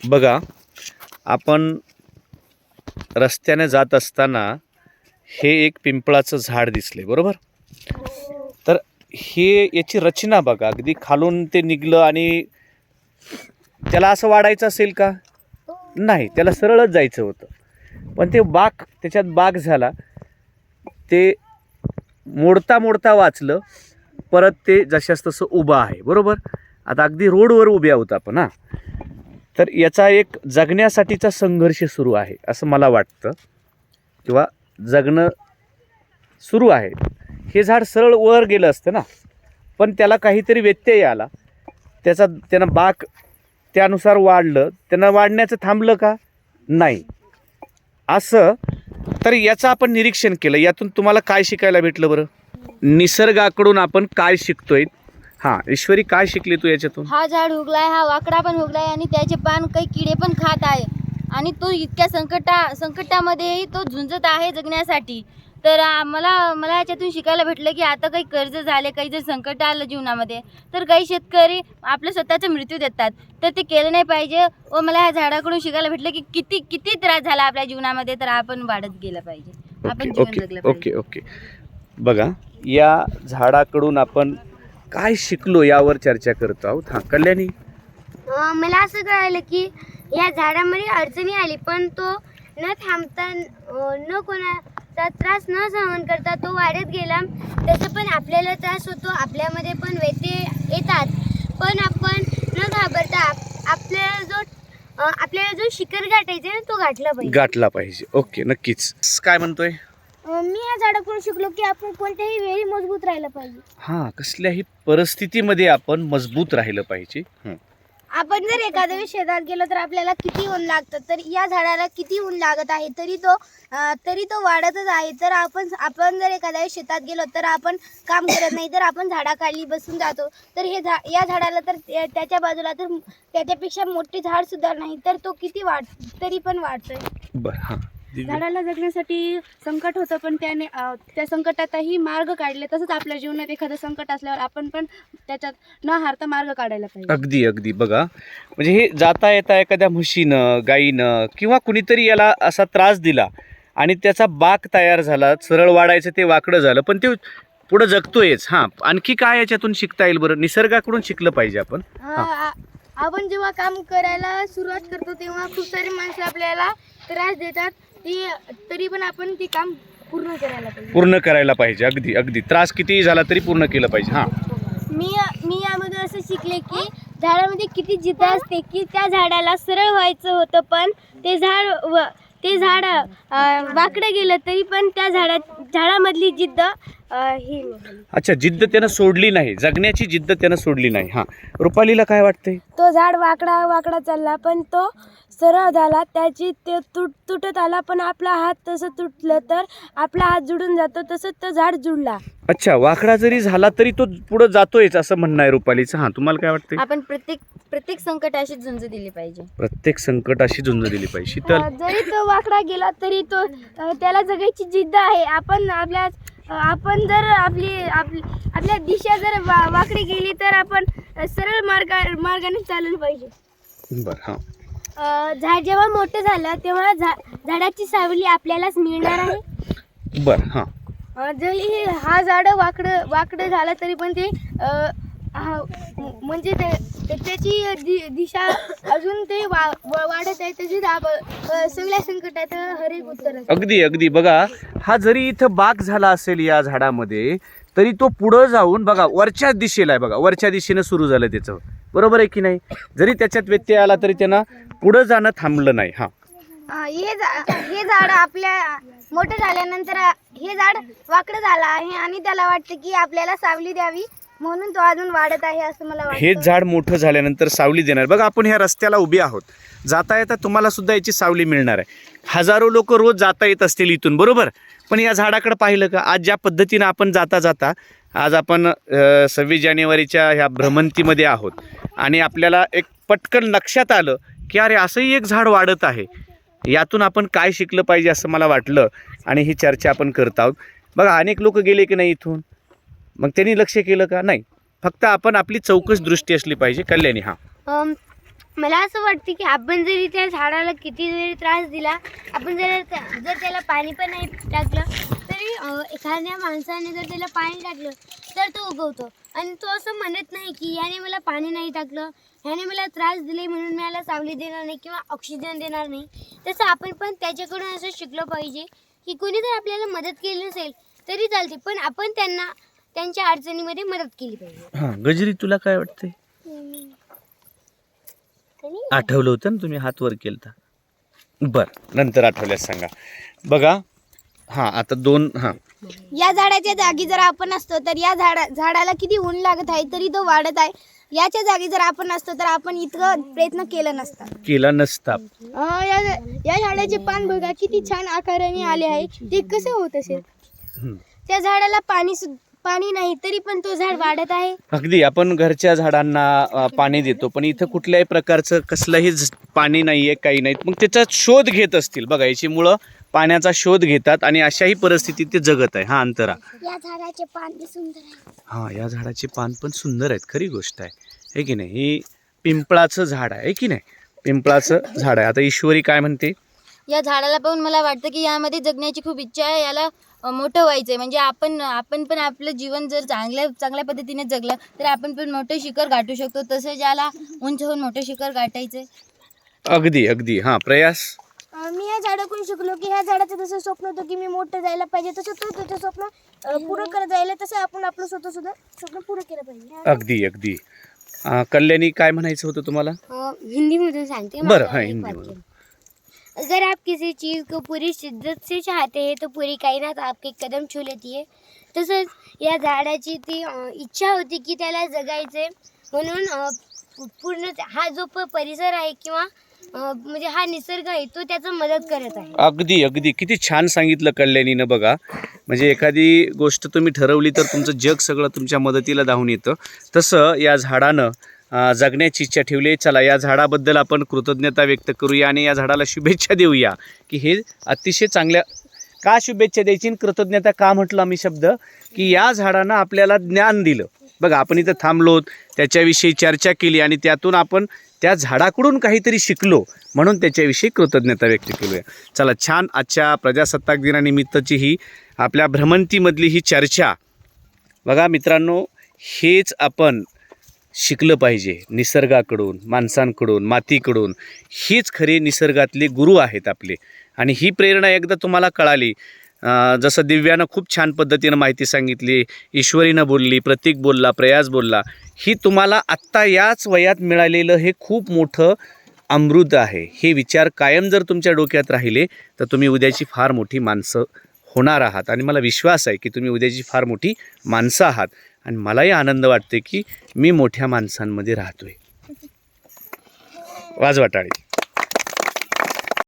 बघा आपण रस्त्याने जात असताना हे एक पिंपळाचं झाड दिसले बरोबर? तर हे याची रचना बघा अगदी खालून ते निघलं आणि त्याला असं वाढायचं असेल का? नाही त्याला सरळच जायचं होतं. पण ते बाग त्याच्यात बाग झाला ते मोडता मोडता वाचलं परत ते जशास तसं उभं आहे बरोबर? आता अगदी रोडवर उभे आहोत आपण हां. तर याचा एक जगण्यासाठीचा संघर्ष सुरू आहे असं मला वाटतं. किंवा जगणं सुरू आहे. हे झाड सरळ वर गेलं असतं ना. पण त्याला काहीतरी व्यत्यय आला. त्याचा त्यानं बाक त्यानुसार वाढलं. त्यांना वाढण्याचं थांबलं का? नाही. असं तर याचं आपण निरीक्षण केलं. यातून तुम्हाला काय शिकायला भेटलं बरं? निसर्गाकडून आपण काय शिकतोय? हां ईश्वरी काय शिकली तू याच्यातून? हा झाड उगलाय हा वाकडा पण उगलाय आणि त्याचे पान काही किडे पण खात आहे. आणि तो इतक्या संकटा संकटामध्येही तो झुंजत आहे जगण्यासाठी. तर आ, मला मला याच्यातून शिकायला भेटलं की आता काही कर्ज झाले काही जर संकट आलं जीवनामध्ये तर काही शेतकरी आपल्या स्वतःचा मृत्यू देतात. तर ते केलं नाही पाहिजे व मला ह्या झाडाकडून शिकायला भेटलं की किती किती त्रास झाला आपल्या जीवनामध्ये तर आपण वाढत गेलं पाहिजे. आपण ओके जीवन ओके जगलं पाहिजे. Okay okay. बघा या झाडाकडून आपण काय शिकलो यावर चर्चा करतो आहोत हां कल्याणी. अं, मला असं कळालं की या झाडामध्ये अडचणी आली पण तो न थांबता अं, न कोणाचा त्रास न सहन करता तो वाढत गेला. तसं पण आपल्याला त्रास होतो आपल्यामध्ये पण व्यत्यय येतात. पण आपण न घाबरता आप- आपल्याला जो अं, आपल्याला जो शिखर गाठायचा आहे ना तो गाठला पाहिजे. गाठला पाहिजे. ओके नक्कीच. काय म्हणतोय? मी या झाडाकडून शिकलो की आपण कोणत्याही वेळी मजबूत राहिलं पाहिजे. हां कसल्याही परिस्थितीमध्ये आपण मजबूत राहिलं पाहिजे. हं. आपण जर एखाद्या शेतात गेलो तर आपल्याला किती ऊन लागतं? तर या झाडाला किती ऊन लागत आहे? तरी तो अं, तरी तो वाढतच आहे. तर आपण आपण जर एखाद्या वेळेस शेतात गेलो तर आपण काम करत नाही तर आपण झाडाखाली बसून जातो. तर हे झा या झाडाला तर त्या- त्याच्या बाजूला तर त्याच्यापेक्षा मोठे झाड सुद्धा नाही तर तो किती वाढ तरी पण वाढतोय. बरं हां. झाडाला जगण्यासाठी संकट होतं पण त्याने त्या संकटातही मार्ग काढले. तसंच आपल्या जीवनात एखादं संकट असल्यावर आपण पण त्याच्यात न हारता मार्ग काढायला पाहिजे. अगदी अगदी. बघा म्हणजे हे जाता येता एखाद्या म्हशीनं गाईनं किंवा कुणीतरी याला असा त्रास दिला आणि त्याचा बाक तयार झाला सरळ वाढायचं ते वाकडं झालं पण ते पुढं जगतोयच. हां आणखी काय याच्यातून शिकता येईल बरं? निसर्गाकडून शिकलं पाहिजे आपण. हा, आपण जेव्हा काम करायला सुरुवात करतो तेव्हा खूप सारी माणसं आपल्याला त्रास देतात. ती तरी पण आपण ते काम पूर्ण करायला पाहिजे. पूर्ण करायला पाहिजे अगदी अगदी. त्रास कितीही झाला तरी पूर्ण केलं पाहिजे हां. मी मी यामधून असं शिकले की झाडामध्ये किती जिद्द असते की त्या झाडाला सरळ व्हायचं होतं पण ते झाड व ते झाड अं, वाकडं गेलं तरी पण त्या झाडा झाडामधली जिद्द अं, ही. अच्छा जिद्द त्यानं सोडली नाही जगण्याची जिद्द त्यानं सोडली नाही हां. रुपालीला काय वाटतंय? तो झाड वाकडा वाकडा चालला पण तो सरळ झाला त्याची ते तुट तुटत आला पण आपला हात तसं तुटलं तर आपला हात जुडून जातो तसंच तो झाड जुडला. अच्छा वाकडा जरी झाला तरी तो पुढं जातोयच असं म्हणणं आहे रुपालीचं. हां तुम्हाला काय वाटतंय? आपण प्रत्येक प्रत्येक संकटाशी झुंज दिली पाहिजे. प्रत्येक संकटाशी झुंज दिली पाहिजे. शीतल अं, जरी तो वाकडा गेला तरी तो अं, त्याला जगायची जिद्द आहे. आपण आपल्या अं, आपण जर आपली आपली आपल्या दिशा जर वा वाकडी गेली तर आपण अं, सरळ मार्गा मार्गाने चाललं पाहिजे. बरं हां. झाड जेव्हा मोठं झालं तेव्हा झाडाची सावली आपल्यालाच मिळणार आहे. बरं हां. जरी हा झाड वाकडं वाकडं झालं तरी पण ते म्हणजे त्याची दिशा अजून ते वाढत आहे त्याची दाब सगळ्या संकटात हरेक उत्तर असतं. अगदी अगदी. बघा हा जरी इथं बाग झाला असेल या झाडामध्ये तरी तो पुढं जाऊन बघा वरच्या दिशेला आहे बघा वरच्या दिशेनं सुरू झालं त्याचं. बरोबर आहे की नाही? जरी त्याच्यात व्यत्यय आला तरी त्यांना पुढं जाणं थांबलं नाही हां. हे झा हे झाड आपल्या मोठं झाल्यानंतर हे झाड वाकडं झालं आहे आणि त्याला वाटतं की आपल्याला सावली द्यावी म्हणून तो अजून वाढत आहे असं मला वाटतं. हेच झाड मोठं झाल्यानंतर सावली देणार. बघा आपण ह्या रस्त्याला उभे आहोत. जाता येता तुम्हाला सुद्धा याची सावली मिळणार आहे. हजारो लोक रोज जाता येत असतील इथून बरोबर? पण या झाडाकडे पाहिलं का आज ज्या पद्धतीनं आपण जाता जाता आज आपण सव्वीस जानेवारीच्या ह्या भ्रमंतीमध्ये आहोत. आणि आपल्याला एक पटकन लक्षात आलं की अरे असंही एक झाड वाढत आहे. यातून आपण काय शिकलं पाहिजे असं मला वाटलं आणि ही चर्चा आपण करत आहोत. बघा अनेक लोक गेले की नाही इथून? मग त्यांनी लक्ष केलं का? नाही. फक्त आपण आपली चौकस दृष्टी असली पाहिजे. कल्याणी हा. मला असं वाटतं की आपण जरी त्या झाडाला किती जरी त्रास दिला आपण जर त्या- जर त्याला पाणी पण नाही टाकलं एखाद्या माणसाने जर त्याला पाणी टाकलं तर तो उगवतो. आणि तो असं म्हणत नाही की याने मला पाणी नाही टाकलं ह्याने मला त्रास दिले म्हणून मी याला सावली देणार नाही किंवा ऑक्सिजन देणार नाही. तसं आपण पण त्याच्याकडून असं शिकलं पाहिजे की कोणी जर आपल्याला मदत केली नसेल तरी चालते. पण आपण त्यांना त्यांच्या अडचणीमध्ये मदत केली पाहिजे. हां गजरी तुला काय वाटतंय? आठवलं होतं ना तुम्ही हात वर केलता? बरं नंतर आठवल्यास सांगा. बघा हां आता दोन हां. या झाडाच्या जागी जर आपण असतो तर या झाडा झाडाला किती ऊन लागत आहे तरी तो वाढत आहे. याच्या जागी जर आपण असतो तर आपण इतकं प्रयत्न केला नसता. केला नसता. या या झाडाचे पान बघा किती छान आकाराने आले आहे. ते कसं होत असेल. त्या झाडाला पाणी पाणी नाही तरी पण तो झाड वाढत आहे. अगदी आपण घरच्या झाडांना अ, पाणी देतो पण इथं कुठल्याही प्रकारचं कसलंही झ- पाणी नाहीये काही नाहीत मग त्याचा शोध घेत असतील. बघा याची मुळं पाण्याचा शोध घेतात आणि अशाही परिस्थितीत ते जगत आहे. हा अंतरा. या झाडाचे पान सुंदर आहे. हा या झाडाचे पान पण सुंदर आहेत. खरी गोष्ट आहे. हे की नाही? ही पिंपळाचं झाड आहे. हे की नाही? पिंपळाचं झाड आहे. आता ईश्वरी काय म्हणते? या झाडाला पाहून मला वाटतं की यामध्ये जगण्याची खूप इच्छा आहे. याला अ, मोठं व्हायचं आहे म्हणजे आपण आपण पण आपलं जीवन जर चांगल्या चांगल्या पद्धतीने जगलं तर आपण पण मोठं शिखर गाठू शकतो. तसंच याला उंच होऊन मोठं शिखर गाठायचं आहे अगदी अगदी. हा प्रयास झाडाकडून शिकलो की ह्या झाडाचं जसं स्वप्न होतं की मी मोठं जायला पाहिजे तसं तो त्याचं स्वप्न अं, पुरं करत जायला तसं आपण आपलं स्वतः सुद्धा स्वप्न पुरं केलं पाहिजे. अगदी अगदी. अ, कल्याणी काय म्हणायचं होतं तुम्हाला? हिंदी मधून सांगते बरं हा हिंदीमध्ये अगर आप किसी चीज़ को पूरी शिद्दत से चाहते हैं तो पूरी कायनात आपके कदम छू लेती है। तसंच या झाडाची ती अं, इच्छा होती की त्याला जगायचे म्हणून अं, पूर्ण हा जो प- परिसर आहे किंवा म्हणजे हा निसर्ग आहे तो त्याचं मदत करत आहे. अगदी अगदी. किती छान सांगितलं कल्याणीनं बघा. म्हणजे एखादी गोष्ट तुम्ही ठरवली तर तुमचं जग सगळं तुमच्या मदतीला धावून येतं. तसं या झाडानं जगण्याची इच्छा ठेवली आहे. चला या झाडाबद्दल आपण कृतज्ञता व्यक्त करूया आणि या झाडाला शुभेच्छा देऊया. की हे अतिशय चांगल्या का शुभेच्छा द्यायची आणि कृतज्ञता का म्हटलं आम्ही शब्द? की या झाडानं आपल्याला ज्ञान दिलं. बघा आपण इथं थांबलो त्याच्याविषयी चर्चा केली आणि त्यातून आपण त्या झाडाकडून काहीतरी शिकलो म्हणून त्याच्याविषयी कृतज्ञता व्यक्त केलूया. चला छान आजच्या प्रजासत्ताक दिनानिमित्तची ही आपल्या भ्रमंतीमधली ही चर्चा. बघा मित्रांनो हेच आपण शिकलं पाहिजे निसर्गाकडून माणसांकडून मातीकडून. हेच खरी निसर्गातले गुरु आहेत आपले. आणि ही प्रेरणा एकदा तुम्हाला कळाली. जसं दिव्यानं खूप छान पद्धतीनं माहिती सांगितली ईश्वरीनं बोलली प्रतीक बोलला प्रयास बोलला ही तुम्हाला आत्ता याच वयात मिळालेलं हे खूप मोठं अमृत आहे. हे विचार कायम जर तुमच्या डोक्यात राहिले तर तुम्ही उद्याची फार मोठी माणसं होणार आहात. आणि मला विश्वास आहे की तुम्ही उद्याची फार मोठी माणसं आहात. आणि मलाही आनंद वाटते की मी मोठ्या माणसांमध्ये राहतोय. वाजवा टाळी